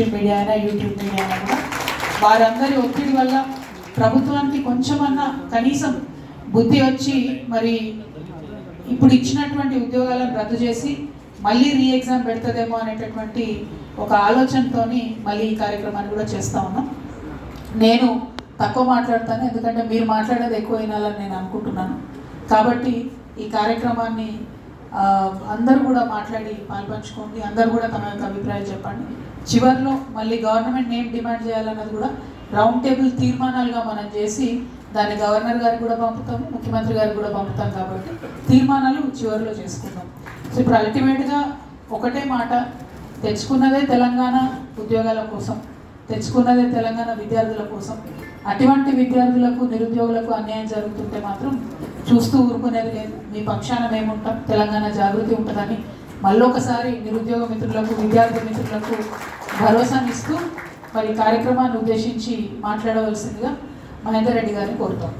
Stream media అయినా YouTube media అయినా కూడా వారందరి ఒత్తిడి వల్ల ప్రభుత్వానికి కొంచెమన్నా కనీసం బుద్ధి వచ్చి మరి ఇప్పుడు ఇచ్చినటువంటి ఉద్యోగాలను రద్దు చేసి మళ్ళీ రీ ఎగ్జామ్ పెడుతుందేమో అనేటటువంటి ఒక ఆలోచనతోని మళ్ళీ ఈ కార్యక్రమాన్ని కూడా చేస్తా ఉన్నాం. నేను తక్కువ మాట్లాడతాను ఎందుకంటే మీరు మాట్లాడేది ఎక్కువ వినాలని నేను అనుకుంటున్నాను. కాబట్టి ఈ కార్యక్రమాన్ని అందరూ కూడా మాట్లాడి పాల్పంచుకోండి అందరూ కూడా తమ యొక్క అభిప్రాయం చెప్పండి. చివరిలో మళ్ళీ గవర్నమెంట్ ఏం డిమాండ్ చేయాలన్నది కూడా రౌండ్ టేబుల్ తీర్మానాలుగా మనం చేసి దాన్ని గవర్నర్ గారికి కూడా పంపుతాము ముఖ్యమంత్రి గారికి కూడా పంపుతాం కాబట్టి తీర్మానాలు చివరిలో చేసుకుందాం. సో ఇప్పుడు అల్టిమేట్గా ఒకటే మాట తెచ్చుకున్నదే తెలంగాణ ఉద్యోగాల కోసం తెచ్చుకున్నదే తెలంగాణ విద్యార్థుల కోసం. అటువంటి విద్యార్థులకు నిరుద్యోగులకు అన్యాయం జరుగుతుంటే మాత్రం చూస్తూ ఊరుకునేది లేదు. మీ పక్షాన మేముంటాం. తెలంగాణ జాగృతి ఉంటుందని మళ్ళొకసారి నిరుద్యోగ మిత్రులకు విద్యార్థి మిత్రులకు భరోసానిస్తూ మరి కార్యక్రమాన్ని ఉద్దేశించి మాట్లాడవలసిందిగా మహేందర్ రెడ్డి గారిని కోరుతాం.